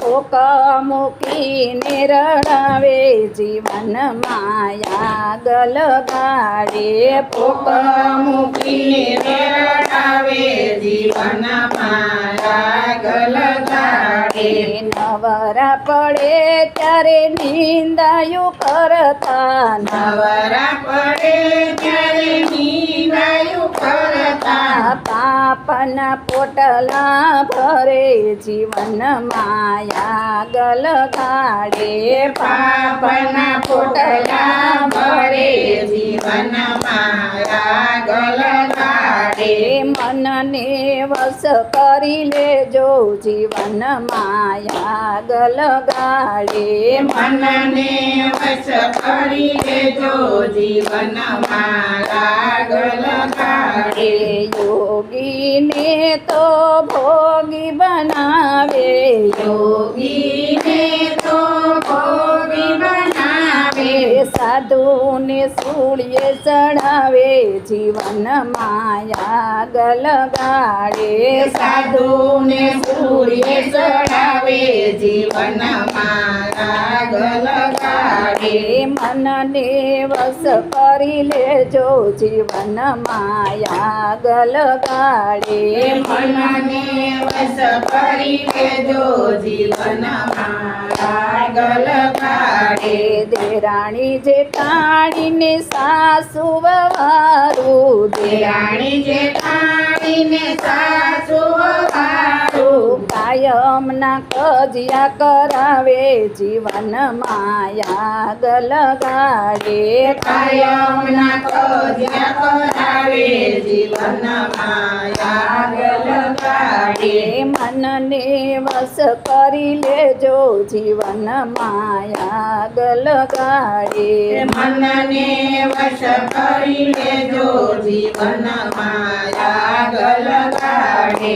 પોક મૂકીને રડાવે જીવન માયા ગલગાડે પોક મૂકીને રડાવે જીવન માયા ગલગાડે નવરા પડે ત્યારે નિંદાયું કરતા, નવરા પડે ત્યારે કરતા પાપના પોટલા ભરે જીવન માયા ગલગાડે પાપના પોટલા ભરે જીવન માયા ગલગાડે મનને વશ કરી લેજો જીવન માયા ગલગાડે મનને વશ કરી લેજો જીવન મારા ગલગાડે ने तो भोगी बनावे। योगी ने तो भोगी बनावे। साधु ने सूर्य चढ़ावे जीवन माया गलगाड़े साधु ने सूर्य चढ़ावे जीवन माया गलगाड़े मन ने वस કરી લેજો જીવન માયા ગલગાડે મનને વશ કરી લેજો જીવન મારા ગલગાડે દેરાણી જેઠાણીને સાસુ વવારું દેરાણી જેઠાણીને સાસુ વાળું કાયમના કજિયા કરાવે જીવન માયા ગલગાડે કાયમના કજ્યા કરાવે જીવન માયા ગલગાડે મનને વશ કરી લેજો જીવન માયા ગલગાડે મનને વશ કરી લેજો જીવન માયા ગલગાડે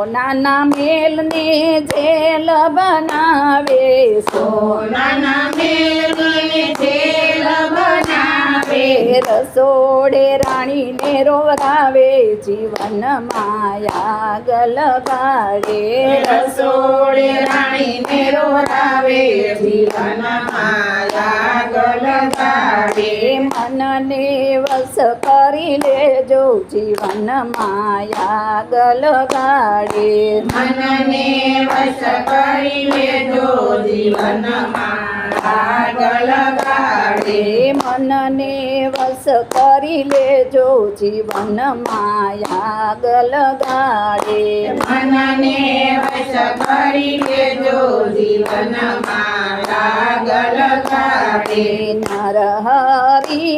સોનાના મેલને જેલ બનાવે સોનાના મેલને જેલ બનાવે. રસોડે રાણીને રોવરાવે જીવન માયા ગલગાડે રસોડે રાણીને રોરાવે જીવન માયા ગલગાડે મનને વશ કરી લેજો જીવન માયા ગલગાડે મનને વશ કરી લેજો જીવન મારા ગલગાડે મનને વશ કરી લેજો જીવન માયા ગલગાડે મનને વશ કરી લેજો જીવન મારા ગલગાડે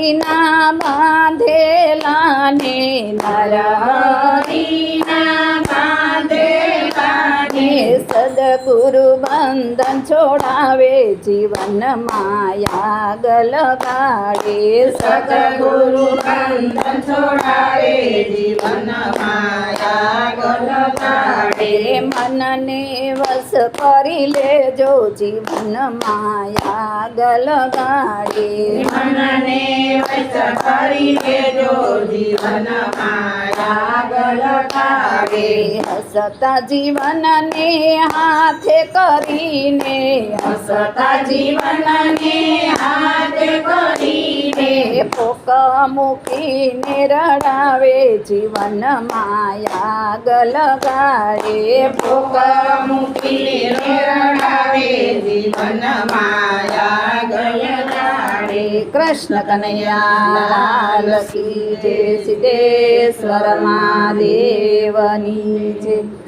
હરીના બાંધેલા ને નર હરીના બાંધેલા ને સદગુરુ બંધન છોડાવે, જીવન માયા ગલગાડે સદગુરુ બંધન છોડાવે, જીવન માયા મનને વશ કરી લેજો જીવન માયા ગલગાડે મનને વશ કરી લેજો જીવન માયા ગલગાડે હસતા જીવનને હાથે કરીને હસતા જીવનને હાથ કરીને પોક મૂકીને રડાવે જીવન માયા ગલગાડે. ભોગ મૂકીને રડાવે જીવન માયા ગલગાડે. કૃષ્ણ કનૈયા લાલ કી જય સિદ્ધેશ્વર મહાદેવની જય.